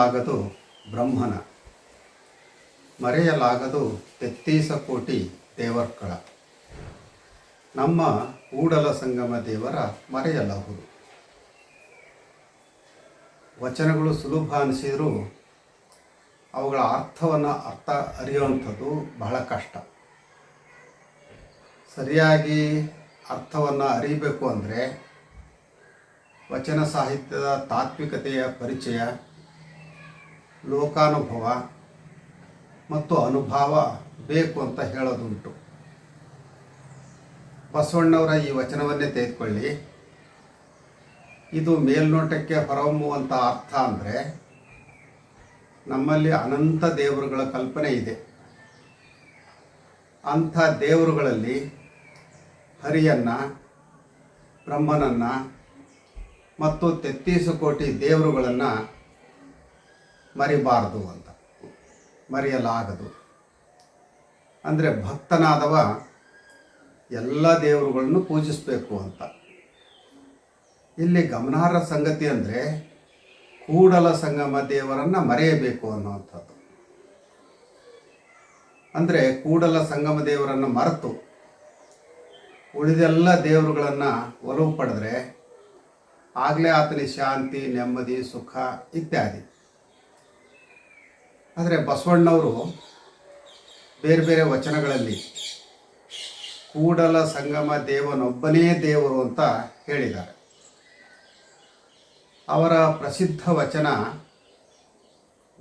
ಮರೆಯಲಾಗದು ಬ್ರಹ್ಮನ. ಮರೆಯಲಾಗದು ತೆತ್ತೀಸ ಕೋಟಿ ದೇವರ್ಕಳ ನಮ್ಮ ಕೂಡಲ ಸಂಗಮ ದೇವರ ಮರೆಯಲಾಗುವುದು. ವಚನಗಳು ಸುಲಭ ಅನಿಸಿದರೂ ಅವುಗಳ ಅರ್ಥವನ್ನು ಅರ್ಥ ಅರಿಯುವಂಥದ್ದು ಬಹಳ ಕಷ್ಟ. ಸರಿಯಾಗಿ ಅರ್ಥವನ್ನು ಅರಿಬೇಕು ಅಂದರೆ ವಚನ ಸಾಹಿತ್ಯದ ತಾತ್ವಿಕತೆಯ ಪರಿಚಯ ಲೋಕಾನುಭವ ಮತ್ತು ಅನುಭವ ಬೇಕು ಅಂತ ಹೇಳೋದುಂಟು. ಬಸವಣ್ಣವರ ಈ ವಚನವನ್ನೇ ತೆಗೆದುಕೊಳ್ಳಿ. ಇದು ಮೇಲ್ನೋಟಕ್ಕೆ ಹೊರಹೊಮ್ಮುವಂಥ ಅರ್ಥ ಅಂದರೆ ನಮ್ಮಲ್ಲಿ ಅನಂತ ದೇವರುಗಳ ಕಲ್ಪನೆ ಇದೆ. ಅಂಥ ದೇವರುಗಳಲ್ಲಿ ಹರಿಯನ್ನು, ಬ್ರಹ್ಮನನ್ನು ಮತ್ತು ತೆತ್ತೀಸು ಕೋಟಿ ದೇವರುಗಳನ್ನು ಮರಿಬಾರದು ಅಂತ. ಮರೆಯಲಾಗದು. ಅಂದರೆ ಭಕ್ತನಾದವ ಎಲ್ಲ ದೇವರುಗಳನ್ನು ಪೂಜಿಸಬೇಕು ಅಂತ. ಇಲ್ಲಿ ಗಮನಾರ್ಹ ಸಂಗತಿ ಅಂದರೆ ಕೂಡಲ ಸಂಗಮ ದೇವರನ್ನು ಮರೆಯಬೇಕು ಅನ್ನುವಂಥದ್ದು. ಅಂದರೆ ಕೂಡಲ ಸಂಗಮ ದೇವರನ್ನು ಮರೆತು ಉಳಿದೆಲ್ಲ ದೇವರುಗಳನ್ನು ಒಲವು ಪಡೆದ್ರೆ ಆಗಲೇ ಆತನಿಗೆ ಶಾಂತಿ, ನೆಮ್ಮದಿ, ಸುಖ ಇತ್ಯಾದಿ. ಆದರೆ ಬಸವಣ್ಣವರು ಬೇರೆ ಬೇರೆ ವಚನಗಳಲ್ಲಿ ಕೂಡಲ ಸಂಗಮ ದೇವನೊಬ್ಬನೇ ದೇವರು ಅಂತ ಹೇಳಿದ್ದಾರೆ. ಅವರ ಪ್ರಸಿದ್ಧ ವಚನ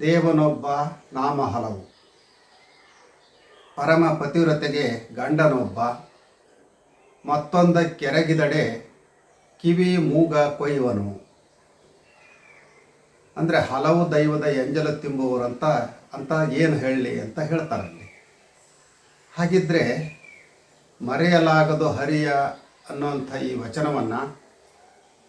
ದೇವನೊಬ್ಬ ನಾಮ ಹಲವು ಪರಮ ಪತಿವ್ರತೆಗೆ ಗಂಡನೊಬ್ಬ. ಮತ್ತೊಂದ ಕೆರಗಿದಡೆ ಕಿವಿ ಮೂಗ ಕೊಯ್ಯುವನು. ಅಂದರೆ ಹಲವು ದೈವದ ಎಂಜಲ ತಿಂಬುವವರಂತ ಅಂತ ಏನು ಹೇಳಲಿ ಅಂತ ಹೇಳ್ತಾರಲ್ಲಿ ಹಾಗಿದ್ರೆ ಮರೆಯಲಾಗದು ಹರಿಯ ಅನ್ನುವಂಥ ಈ ವಚನವನ್ನು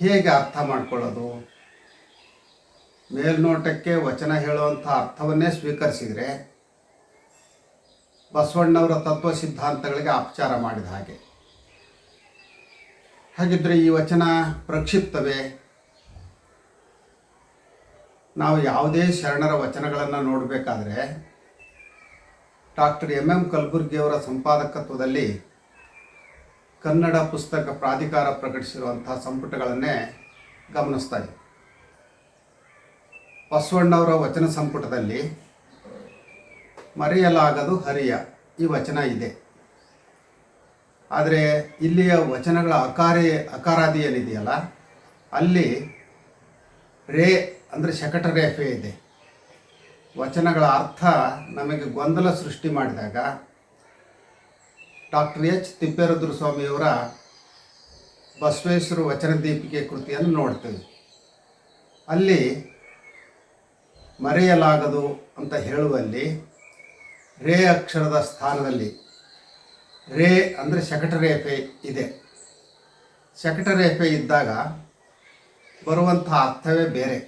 ಹೇಗೆ ಅರ್ಥ ಮಾಡ್ಕೊಳ್ಳೋದು? ಮೇಲ್ನೋಟಕ್ಕೆ ವಚನ ಹೇಳುವಂಥ ಅರ್ಥವನ್ನೇ ಸ್ವೀಕರಿಸಿದರೆ ಬಸವಣ್ಣವರ ತತ್ವ ಸಿದ್ಧಾಂತಗಳಿಗೆ ಅಪಚಾರ ಮಾಡಿದ ಹಾಗೆ. ಹಾಗಿದ್ರೆ ಈ ವಚನ ಪ್ರಕ್ಷಿಪ್ತವೇ? ನಾವು ಯಾವುದೇ ಶರಣರ ವಚನಗಳನ್ನು ನೋಡಬೇಕಾದ್ರೆ ಡಾಕ್ಟರ್ ಎಂ ಎಂ ಕಲಬುರ್ಗಿಯವರ ಸಂಪಾದಕತ್ವದಲ್ಲಿ ಕನ್ನಡ ಪುಸ್ತಕ ಪ್ರಾಧಿಕಾರ ಪ್ರಕಟಿಸಿರುವಂಥ ಸಂಪುಟಗಳನ್ನೇ ಗಮನಿಸ್ತಾ ಇದೆ ಬಸವಣ್ಣವರ ವಚನ ಸಂಪುಟದಲ್ಲಿ ಮರೆಯಲಾಗದು ಹರಿಯ ಈ ವಚನ ಇದೆ. ಆದರೆ ಇಲ್ಲಿಯ ವಚನಗಳ ಅಕಾರಿ ಅಕಾರಾದಿ ಏನಿದೆಯಲ್ಲ ಅಲ್ಲಿ ರೇ ಅಂದರೆ ಶಕಟ ರೇಫೆ ಇದೆ. ವಚನಗಳ ಅರ್ಥ ನಮಗೆ ಗೊಂದಲ ಸೃಷ್ಟಿ ಮಾಡಿದಾಗ ಡಾಕ್ಟರ್ ಎಚ್ ತಿಪ್ಪೇರುದ್ರ ಸ್ವಾಮಿಯವರ ಬಸವೇಶ್ವರ ವಚನ ದೀಪಿಕೆ ಕೃತಿಯನ್ನು ನೋಡ್ತೇವೆ. ಅಲ್ಲಿ ಮರೆಯಲಾಗದು ಅಂತ ಹೇಳುವಲ್ಲಿ ರೇ ಅಕ್ಷರದ ಸ್ಥಾನದಲ್ಲಿ, ರೇ ಅಂದರೆ ಶಕಟರೇಫೆ ಇದೆ. ಶಕಟರೇಫೆ ಇದ್ದಾಗ ಬರುವಂಥ ಅರ್ಥವೇ ಬೇರೆ.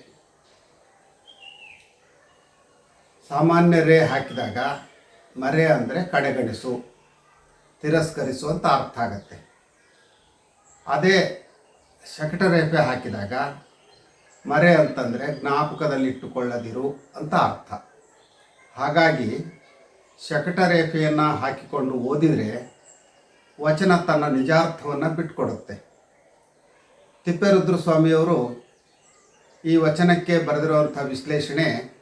ಸಾಮಾನ್ಯ ರೇ ಹಾಕಿದಾಗ ಮರೆ ಅಂದರೆ ಕಡೆಗಣಿಸು, ತಿರಸ್ಕರಿಸು ಅಂತ ಅರ್ಥ ಆಗತ್ತೆ. ಅದೇ ಶಕಟರೇಫೆ ಹಾಕಿದಾಗ ಮರೆ ಅಂತಂದರೆ ಜ್ಞಾಪಕದಲ್ಲಿಟ್ಟುಕೊಳ್ಳದಿರು ಅಂತ ಅರ್ಥ. ಹಾಗಾಗಿ ಶಕಟರೇಫೆಯನ್ನು ಹಾಕಿಕೊಂಡು ಓದಿದರೆ ವಚನ ತನ್ನ ನಿಜಾರ್ಥವನ್ನು ಬಿಟ್ಕೊಡುತ್ತೆ. ತಿಪ್ಪೇರುದ್ರ ಸ್ವಾಮಿಯವರು ಈ ವಚನಕ್ಕೆ ಬರೆದಿರುವಂಥ ವಿಶ್ಲೇಷಣೆ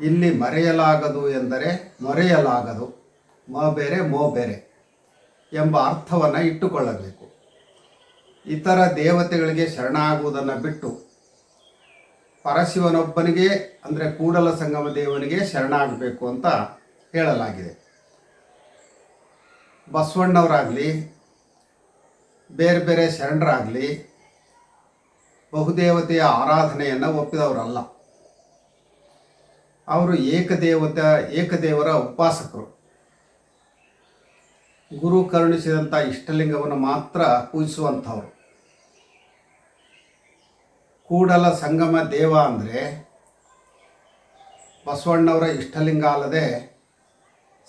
ಇಲ್ಲಿ ಮರೆಯಲಾಗದು ಎಂದರೆ ಮರೆಯಲಾಗದು, ಮ ಬೇರೆ, ಮೋ ಬೇರೆ ಎಂಬ ಅರ್ಥವನ್ನು ಇಟ್ಟುಕೊಳ್ಳಬೇಕು. ಇತರ ದೇವತೆಗಳಿಗೆ ಶರಣಾಗುವುದನ್ನು ಬಿಟ್ಟು ಪರಶಿವನೊಬ್ಬನಿಗೆ, ಅಂದರೆ ಕೂಡಲ ಸಂಗಮ ದೇವನಿಗೆ ಶರಣಾಗಬೇಕು ಅಂತ ಹೇಳಲಾಗಿದೆ. ಬಸವಣ್ಣವರಾಗಲಿ, ಬೇರೆ ಬೇರೆ ಶರಣರಾಗಲಿ ಬಹುದೇವತೆಯ ಆರಾಧನೆಯನ್ನು ಒಪ್ಪಿದವರಲ್ಲ. ಅವರು ಏಕದೇವತ, ಏಕದೇವರ ಉಪಾಸಕರು. ಗುರು ಕರುಣಿಸಿದಂಥ ಇಷ್ಟಲಿಂಗವನ್ನು ಮಾತ್ರ ಪೂಜಿಸುವಂಥವ್ರು. ಕೂಡಲ ಸಂಗಮ ದೇವ ಅಂದರೆ ಬಸವಣ್ಣವರ ಇಷ್ಟಲಿಂಗ ಅಲ್ಲದೆ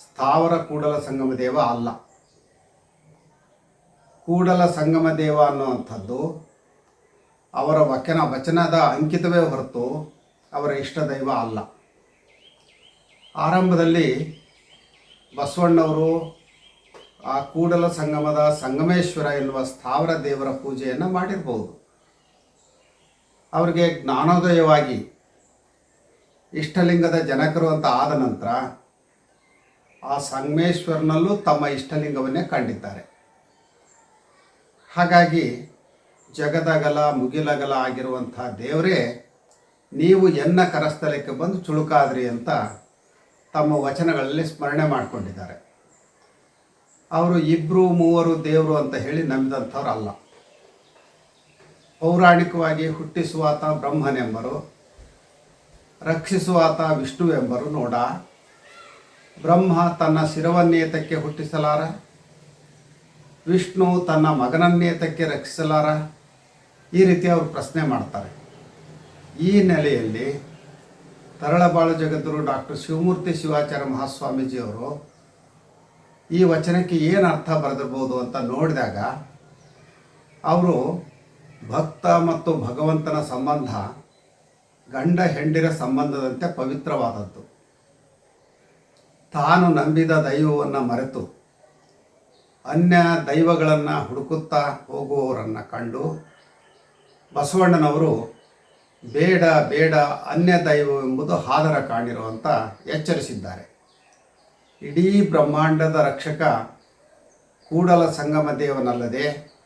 ಸ್ಥಾವರ ಕೂಡಲ ಸಂಗಮ ದೇವ ಅಲ್ಲ. ಕೂಡಲ ಸಂಗಮ ದೇವ ಅನ್ನುವಂಥದ್ದು ಅವರ ವಚನ, ವಚನದ ಅಂಕಿತವೇ ಹೊರತು ಅವರ ಇಷ್ಟ ದೈವ ಅಲ್ಲ. ಆರಂಭದಲ್ಲಿ ಬಸವಣ್ಣವರು ಆ ಕೂಡಲ ಸಂಗಮದ ಸಂಗಮೇಶ್ವರ ಎನ್ನುವ ಸ್ಥಾವರ ದೇವರ ಪೂಜೆಯನ್ನು ಮಾಡಿರ್ಬೋದು. ಅವರಿಗೆ ಜ್ಞಾನೋದಯವಾಗಿ ಇಷ್ಟಲಿಂಗದ ಜನಕರು ಅಂತ ಆದ ನಂತರ ಆ ಸಂಗಮೇಶ್ವರನಲ್ಲೂ ತಮ್ಮ ಇಷ್ಟಲಿಂಗವನ್ನೇ ಕಂಡಿದ್ದಾರೆ. ಹಾಗಾಗಿ ಜಗದಗಲ ಮುಗಿಲಗಲ ಆಗಿರುವಂಥ ದೇವರೇ, ನೀವು ಎನ್ನ ಕರಸ್ಥಲಕ್ಕೆ ಬಂದು ಚುಳುಕಾದ್ರಿ ಅಂತ ತಮ್ಮ ವಚನಗಳಲ್ಲಿ ಸ್ಮರಣೆ ಮಾಡಿಕೊಂಡಿದ್ದಾರೆ. ಅವರು ಇಬ್ಬರು ಮೂವರು ದೇವರು ಅಂತ ಹೇಳಿ ನಂಬಿದಂಥವ್ರು ಅಲ್ಲ ಪೌರಾಣಿಕವಾಗಿ ಹುಟ್ಟಿಸುವಾತ ಬ್ರಹ್ಮನೆಂಬರು, ರಕ್ಷಿಸುವಾತ ವಿಷ್ಣುವೆಂಬರು ನೋಡ, ಬ್ರಹ್ಮ ತನ್ನ ಶಿರವನ್ನೇತಕ್ಕೆ ಹುಟ್ಟಿಸಲಾರ, ವಿಷ್ಣು ತನ್ನ ಮಗನನ್ನೇತಕ್ಕೆ ರಕ್ಷಿಸಲಾರ, ಈ ರೀತಿ ಅವರು ಪ್ರಶ್ನೆ ಮಾಡ್ತಾರೆ. ಈ ನೆಲೆಯಲ್ಲಿ ತರಳಬಾಳು ಜಗದ್ಗುರು ಡಾಕ್ಟರ್ ಶಿವಮೂರ್ತಿ ಶಿವಾಚಾರ್ಯ ಮಹಾಸ್ವಾಮೀಜಿಯವರು ಈ ವಚನಕ್ಕೆ ಏನು ಅರ್ಥ ಬರೆದಿರ್ಬೋದು ಅಂತ ನೋಡಿದಾಗ ಅವರು ಭಕ್ತ ಮತ್ತು ಭಗವಂತನ ಸಂಬಂಧ ಗಂಡ ಹೆಂಡಿರ ಸಂಬಂಧದಂತೆ ಪವಿತ್ರವಾದದ್ದು. ತಾನು ನಂಬಿದ ದೈವವನ್ನು ಮರೆತು ಅನ್ಯ ದೈವಗಳನ್ನು ಹುಡುಕುತ್ತಾ ಹೋಗುವವರನ್ನು ಕಂಡು ಬಸವಣ್ಣನವರು ಬೇಡ ಬೇಡ, ಅನ್ಯ ದೈವ ಎಂಬುದು ಹಾದರ ಕಾಣಿರುವಂತ ಎಚ್ಚರಿಸಿದ್ದಾರೆ. ಇಡೀ ಬ್ರಹ್ಮಾಂಡದ ರಕ್ಷಕ ಕೂಡಲ ಸಂಗಮ ದೇವನಲ್ಲದೆ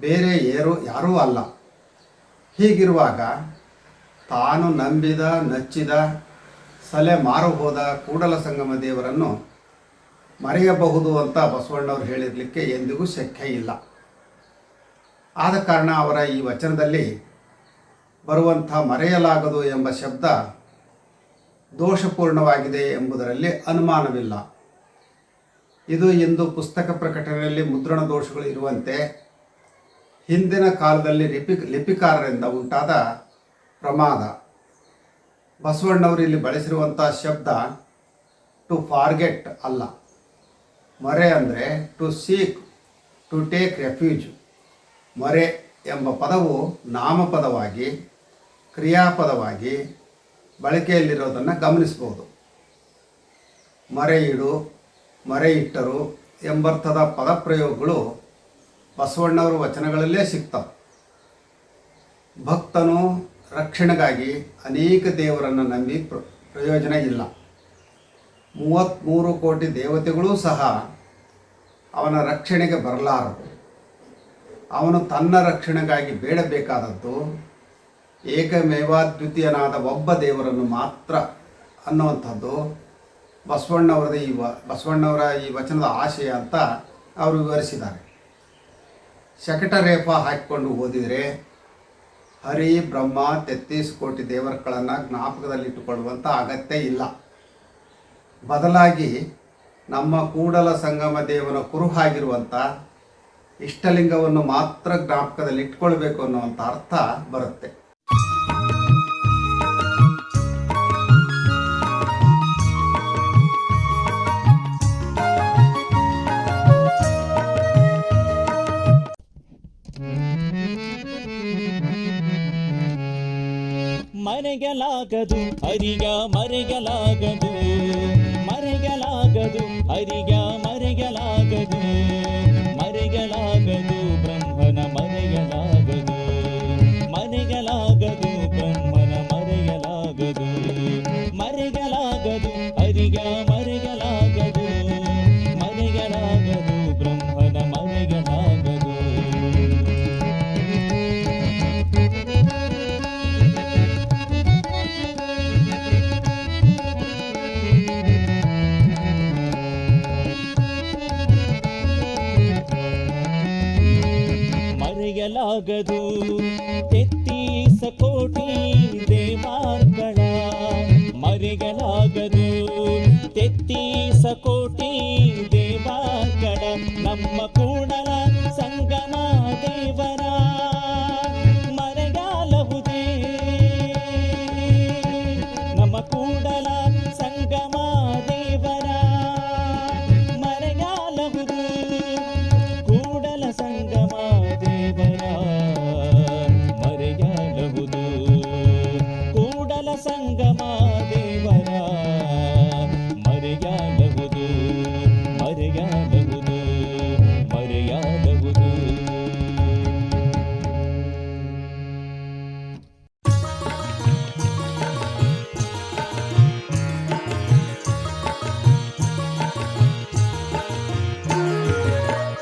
ಬೇರೆ ಯಾರು ಯಾರೂ ಅಲ್ಲ. ಹೀಗಿರುವಾಗ ತಾನು ನಂಬಿದ, ನಚ್ಚಿದ, ಸಲೆ ಮಾರು ಹೋದ ಕೂಡಲ ಸಂಗಮ ದೇವರನ್ನು ಮರೆಯಬಹುದು ಅಂತ ಬಸವಣ್ಣವರು ಹೇಳಿರಲಿಕ್ಕೆ ಎಂದಿಗೂ ಶಕ್ಯ ಇಲ್ಲ. ಆದ ಕಾರಣ ಅವರ ಈ ವಚನದಲ್ಲಿ ಬರುವಂಥ ಮರೆಯಲಾಗದು ಎಂಬ ಶಬ್ದ ದೋಷಪೂರ್ಣವಾಗಿದೆ ಎಂಬುದರಲ್ಲಿ ಅನುಮಾನವಿಲ್ಲ. ಇದು ಇಂದು ಪುಸ್ತಕ ಪ್ರಕಟಣೆಯಲ್ಲಿ ಮುದ್ರಣ ದೋಷಗಳು ಇರುವಂತೆ ಹಿಂದಿನ ಕಾಲದಲ್ಲಿ ಲಿಪಿ, ಲಿಪಿಕಾರರಿಂದ ಉಂಟಾದ ಪ್ರಮಾದ. ಬಸವಣ್ಣವರು ಇಲ್ಲಿ ಬಳಸಿರುವಂಥ ಶಬ್ದ ಟು ಫಾರ್ಗೆಟ್ ಅಲ್ಲ. ಮೊರೆ ಅಂದರೆ to seek to take refuge ಮೊರೆ ಎಂಬ ಪದವು ನಾಮಪದವಾಗಿ ಕ್ರಿಯಾಪದವಾಗಿ ಬಳಕೆಯಲ್ಲಿರೋದನ್ನು ಗಮನಿಸ್ಬೋದು. ಮರೆಯಿಡು, ಮರೆಯಿಟ್ಟರು ಎಂಬರ್ಥದ ಪದಪ್ರಯೋಗಗಳು ಬಸವಣ್ಣವರ ವಚನಗಳಲ್ಲೇ ಸಿಗ್ತವೆ. ಭಕ್ತನು ರಕ್ಷಣೆಗಾಗಿ ಅನೇಕ ದೇವರನ್ನು ನಂಬಿ ಪ್ರ- ಪ್ರಯೋಜನ ಇಲ್ಲ. ಮೂವತ್ತ್ಮೂರು ಕೋಟಿ ದೇವತೆಗಳೂ ಸಹ ಅವನ ರಕ್ಷಣೆಗೆ ಬರಲಾರದು ಅವನು ತನ್ನ ರಕ್ಷಣೆಗಾಗಿ ಬೇಡಬೇಕಾದದ್ದು ಏಕಮೇವಾದ್ವಿತೀಯನಾದ ಒಬ್ಬ ದೇವರನ್ನು ಮಾತ್ರ ಅನ್ನುವಂಥದ್ದು ಬಸವಣ್ಣವರದ ಈ ವ, ಬಸವಣ್ಣವರ ಈ ವಚನದ ಆಶಯ ಅಂತ ಅವರು ವಿವರಿಸಿದ್ದಾರೆ. ಶಕಟರೇಪ ಹಾಕಿಕೊಂಡು ಓದಿದರೆ, ಹರಿ ಬ್ರಹ್ಮ ತೆತ್ತೀಸ್ ಕೋಟಿ ದೇವರುಗಳನ್ನು ಜ್ಞಾಪಕದಲ್ಲಿಟ್ಟುಕೊಳ್ಳುವಂಥ ಅಗತ್ಯ ಇಲ್ಲ. ಬದಲಾಗಿ ನಮ್ಮ ಕೂಡಲ ಸಂಗಮ ದೇವನ ಕುರುಹಾಗಿರುವಂಥ ಇಷ್ಟಲಿಂಗವನ್ನು ಮಾತ್ರ ಜ್ಞಾಪಕದಲ್ಲಿ ಇಟ್ಕೊಳ್ಬೇಕು ಅನ್ನುವಂಥ ಅರ್ಥ ಬರುತ್ತೆ. ಮರೆಯಲಾಗದು ಹರಿಗ ಮರೆಯಲಾಗದು ಮರೆಯಲಾಗದು ಹರಿಗ ತೆತ್ತೀಸ ಕೋಟಿ ದೇವಾರ್ಗಳ ಮರೆಯಲಾಗದು. ತೆತ್ತೀಸ ಕೋಟಿ ದೇವಾರ್ಗಳ ನಮ್ಮ ಕೂಡಲ ಸಂಗಮ